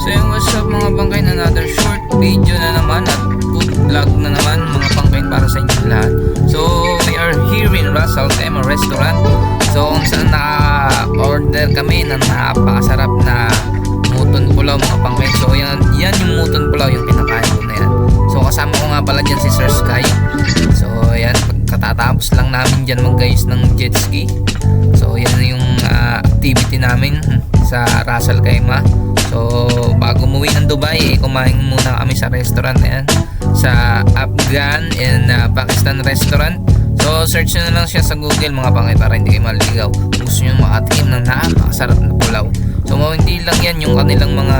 So yung what's up mga bangkain, another short video na naman at food vlog na naman mga bangkain para sa inyo lahat. So we are here in Russell Tema Restaurant. So kung saan naka-order kami ng napakasarap na muton pulaw mga bangkain. So yan, yan yung muton pulaw yung kinakain ko na yan. So kasama ko nga pala dyan si Sir Sky. So yan, pagkatatapos lang namin dyan mag-guys ng jet ski. So yan yung ah, activity namin sa Russell Kaima. So bago umuwi ng Dubai, eh, kumain muna kami sa restaurant na yan. Sa Afghan and ah, Pakistan restaurant. So search nyo na lang siya sa Google mga pangay para hindi kayo maliligaw. Kung gusto nyo makatikim ng napakasarap na pulaw. So hindi lang yan yung kanilang mga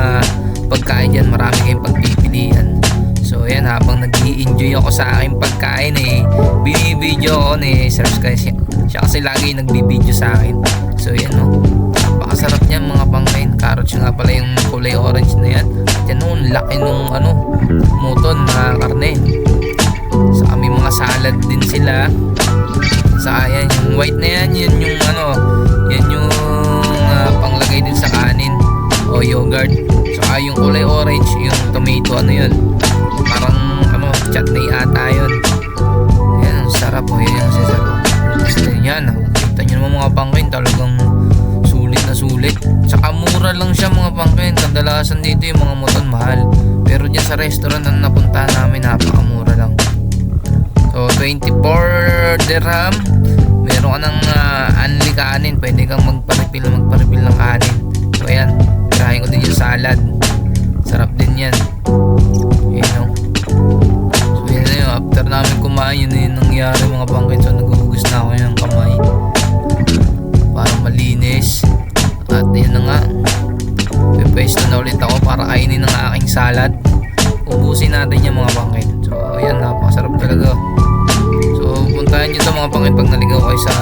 pagkain dyan. Marami kayong pagpipilian. So yan habang nag enjoy ako sa aking pagkain eh binibideo ako ni Sir Sky siya, siya kasi lagi nagbibideo sa akin so yan no napakasarap niyan mga pangkain carrots nga pala yung kulay orange na yan. At yan no ang laki nung ano muton na karne. Sa may mga salad din sila. Sa yan yung white na yan yan yung ano yan yung ah, panglagay din sa kanin. O yogurt. Saka yung kulay orange yung tomato ano yun. Parang ano chutney ata yun. Yan sarap o yan yung sisar gusto yan. Nakikita nyo naman mga pangkain talagang na sulit. Saka mura lang siya mga pangkain kadalasan dito yung mga moton mahal. Pero dyan sa restaurant na napunta namin napakamura lang. So 24 dirham. Meron ka ng uh, unli kanin. Pwede kang magpa-refill magpa-refill ng kanin. So ayan. Tirahin ko din yung salad at yun na nga. Pipwesto na ulit ako para kainin ng aking salad. Ubusin natin yung mga bangkit so ayan napakasarap talaga. So puntahan nyo to mga bangkit pag naligaw kayo sa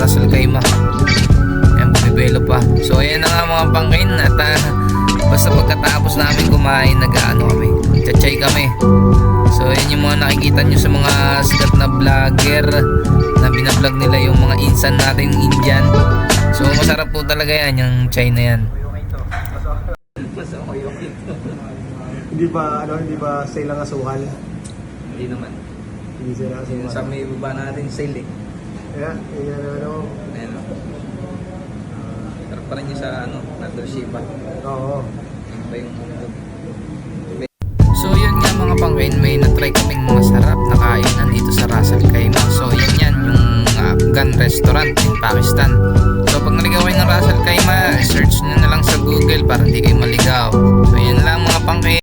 Russell Kaima. Ayan bumibelo pa. So ayan na nga mga bangkit at ah, basta pagkatapos namin kumain nag-ano kami chachay kami. So yan yung mga nakikita nyo sa mga sikat na vlogger binablog nila yung mga insan natin Indian so masarap po talaga yan yung chai na yan Hindi ba, ano, hindi ba sale ang asukal? hindi naman Hindi ang asukal. may baba natin sale eh Kaya, yun ano, ano, o. Sarap pa rin yung sa ano, Natal Shiba. oo. Ano ba yung para hindi kayo